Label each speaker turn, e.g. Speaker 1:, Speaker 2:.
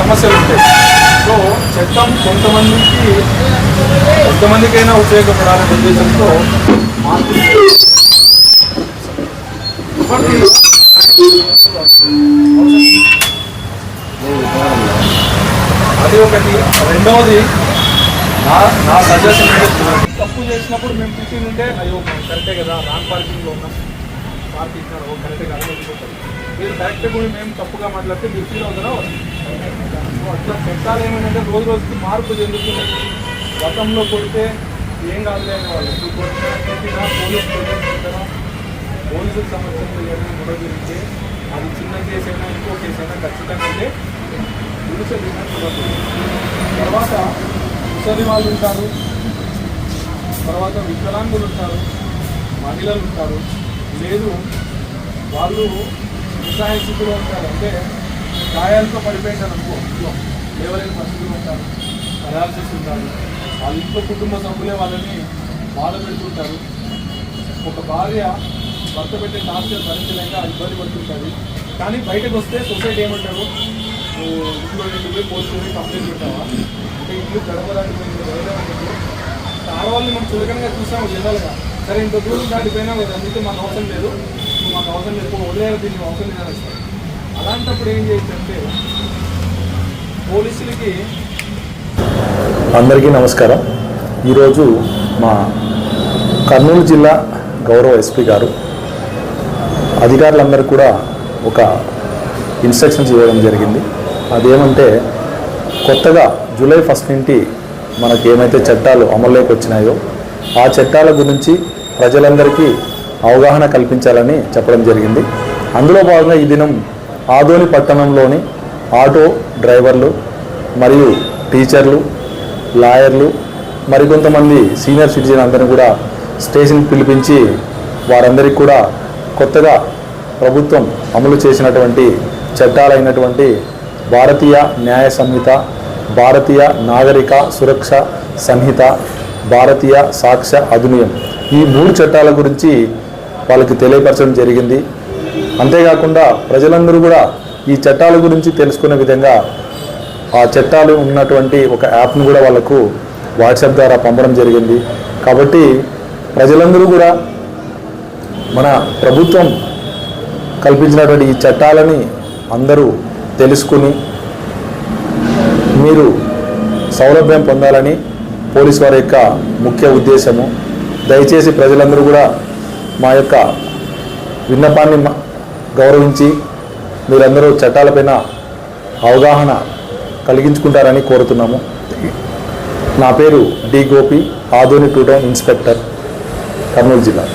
Speaker 1: సమస్యలు ఉంటాయి. సో శక్తం కొంతమందికి కొంతమందికైనా ఉపయోగపడాలనే ఉద్దేశంతో అది ఒకటి. రెండవది నా నా సజెషన్ తప్పు చేసినప్పుడు మేము తిట్టి ఉంటే అయ్యో కరెక్టే కదా రాంగ్ పార్కింగ్లో ఉన్నాం. పార్క్ కరెక్ట్గా ఓ కరెక్టే మీరు కరెక్ట్ కూడా మేము తప్పుగా మాట్లాడితే మీరు ఫీల్ అవుతారా? అట్లా చట్టాలు ఏమైనా రోజు రోజుకి మార్పు చెందుతున్నాయి గతంలో కొడితే ఏం కాదులే అనే వాళ్ళు. ఇప్పుడు కొట్టినా కొట్టినా పోలీస్ కొట్టినా పోలీసులకు సంబంధించిన ఏదైనా గొడవ జరిగితే అది చిన్న కేసు అయినా ఇంకో కేసు అయినా ఖచ్చితంగా అయితే పులుసు తర్వాత ముసలి వాళ్ళు ఉంటారు. తర్వాత వికలాంగులు ఉంటారు. మహిళలు ఉంటారు. లేదు. వాళ్ళు నిస్సహాయ స్థితిలో ఉంటారు అంటే గాయాలతో పడిపోయింటారు అనుకో ఇంట్లో లేవలేని పరిస్థితులు ఉంటారు. పరాలసిస్ ఉంటారు. వాళ్ళ ఇంట్లో కుటుంబ సభ్యులే వాళ్ళని బాధ పెడుతుంటారు. ఒక భార్య భర్త పెట్టే టార్చర్ భరించలేక ఇబ్బంది పడుతుంటుంది కానీ బయటకు వస్తే సొసైటీ ఏమంటారు? ఇంట్లో ఇంటికి పోయి కంప్లైంట్ పెట్టావా? అంటే ఇల్లు గడపడానికి ఆడవాళ్ళని మనం చులకనగా చూసాము జనరల్గా సరే ఇంత దూరం దాటిపోయినా కదా అందుకే మాకు అవసరం లేదు. మాకు అవసరం లేదు వదిలేరు దీనికి అవసరం లేదని అలాంటప్పుడు ఏం చేయొచ్చంటే పోలీసులకి
Speaker 2: అందరికీ నమస్కారం. ఈరోజు మా కర్నూలు జిల్లా గౌరవ ఎస్పీ గారు అధికారులందరూ కూడా ఒక ఇన్స్ట్రక్షన్స్ ఇవ్వడం జరిగింది. అదేమంటే కొత్తగా జూలై ఫస్ట్ నుండి మనకి ఏమైతే చట్టాలు అమల్లోకి వచ్చినాయో ఆ చట్టాల గురించి ప్రజలందరికీ అవగాహన కల్పించాలని చెప్పడం జరిగింది. అందులో భాగంగా ఈ దినం ఆదోని పట్టణంలోని ఆటో డ్రైవర్లు మరియు టీచర్లు లాయర్లు మరికొంతమంది సీనియర్ సిటిజన్ అందరిని కూడా స్టేషన్కి పిలిపించి వారందరికీ కూడా కొత్తగా ప్రభుత్వం అమలు చేసినటువంటి చట్టాలైనటువంటి భారతీయ న్యాయ సంహిత భారతీయ నాగరిక సురక్ష సంహిత భారతీయ సాక్ష్య అధినియం ఈ మూడు చట్టాల గురించి వాళ్ళకి తెలియపరచడం జరిగింది. అంతేకాకుండా ప్రజలందరూ కూడా ఈ చట్టాల గురించి తెలుసుకునే విధంగా ఆ చట్టాలు ఉన్నటువంటి ఒక యాప్ను కూడా వాళ్ళకు వాట్సాప్ ద్వారా పంపడం జరిగింది. కాబట్టి ప్రజలందరూ కూడా మన ప్రభుత్వం కల్పించినటువంటి ఈ చట్టాలని అందరూ తెలుసుకుని మీరు సౌలభ్యం పొందాలని పోలీస్ వారి యొక్క ముఖ్య ఉద్దేశము. దయచేసి ప్రజలందరూ కూడా మా యొక్క విన్నపాన్ని మ- గౌరవించి మీరందరూ చట్టాలపైన అవగాహన కలిగించుకుంటారని కోరుతున్నాము. నా పేరు D Gopi Adoni two town inspector Kurnool జిల్లా.